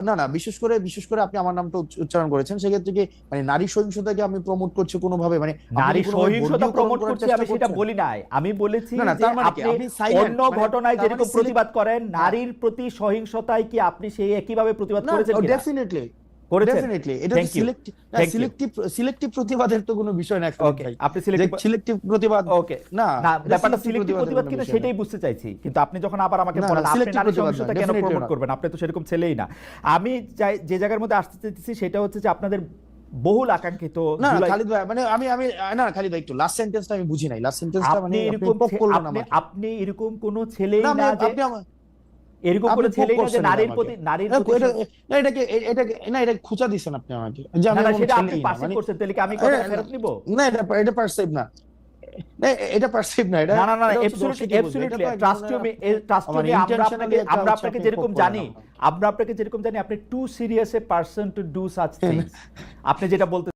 না না বিশেষ করে বিশেষ করে আপনি আমার নামটা উচ্চারণ করেছেন সেক্ষেত্রে কি মানে নারী সহিংসতাকে আমি প্রমোট করছি কোনো ভাবে মানে নারী সহিংসতা প্রমোট করছি আমি সেটা বলি নাই আমি বলেছি না, তার মানে কি? আপনি অন্য মানে ঘটনায় যেরকম মানে প্রতিবাদ করেন নারীর প্রতি সহিংসতায় কি আপনি সেই একইভাবে প্রতিবাদ করেছেন? ডেফিনেটলি করেছেন। ডেফিনেটলি এটা Thank সিলেক্টিভ সিলেক্টিভ সিলেক্টিভ প্রতিবাদের তো কোনো বিষয় না ওকে আপনি সিলেক্টিভ সিলেক্টিভ প্রতিবাদ ওকে না না ব্যাপারটা সিলেক্টিভ প্রতিবাদ কিনা সেটাই বুঝতে চাইছি। কিন্তু আপনি যখন আবার আমাকে বলেন আপনি নারী সহিংসতা কেন প্রমোট করবেন? আপনি তো সেরকম ছেলেই না। আমি যে জায়গার মধ্যে আসতে চাইতেছি সেটা হচ্ছে যে আপনাদের বহুল আকাঙ্ক্ষিত না না, খালিদ ভাই মানে আমি আমি না খালিদ ভাই একটু লাস্ট সেন্টেন্সটা আমি বুঝি নাই। লাস্ট সেন্টেন্সটা মানে আপনি এরকম আপনি এরকম কোন ছেলেই না না যে আপনি আমার এরকম ছেলেই না যে নারীর প্রতি নারীর না, না এটাকে এটাকে না এটা খুঁচা দিছেন আপনি আমাকে। যে না সেটা আপনি মানে- করছেন তাহলে কি আমি কথা ফেরত নিব? না এটা এটা পারসিভ না। না, এটা পারসিভ না এটা না না না এটা অ্যাবসলিউটলি দর্শকই বুঝবে। এটা অ্যাবসলিউটলি তো এক ট্রাস্ট ধরনের মি ট্রাস্ট আমার মি আমরা আপনাকে আমরা আপনাকে যেরকম জানি আমরা আপনাকে যেরকম জানি আপনি too serious a person to do such things আপনি যেটা বলতে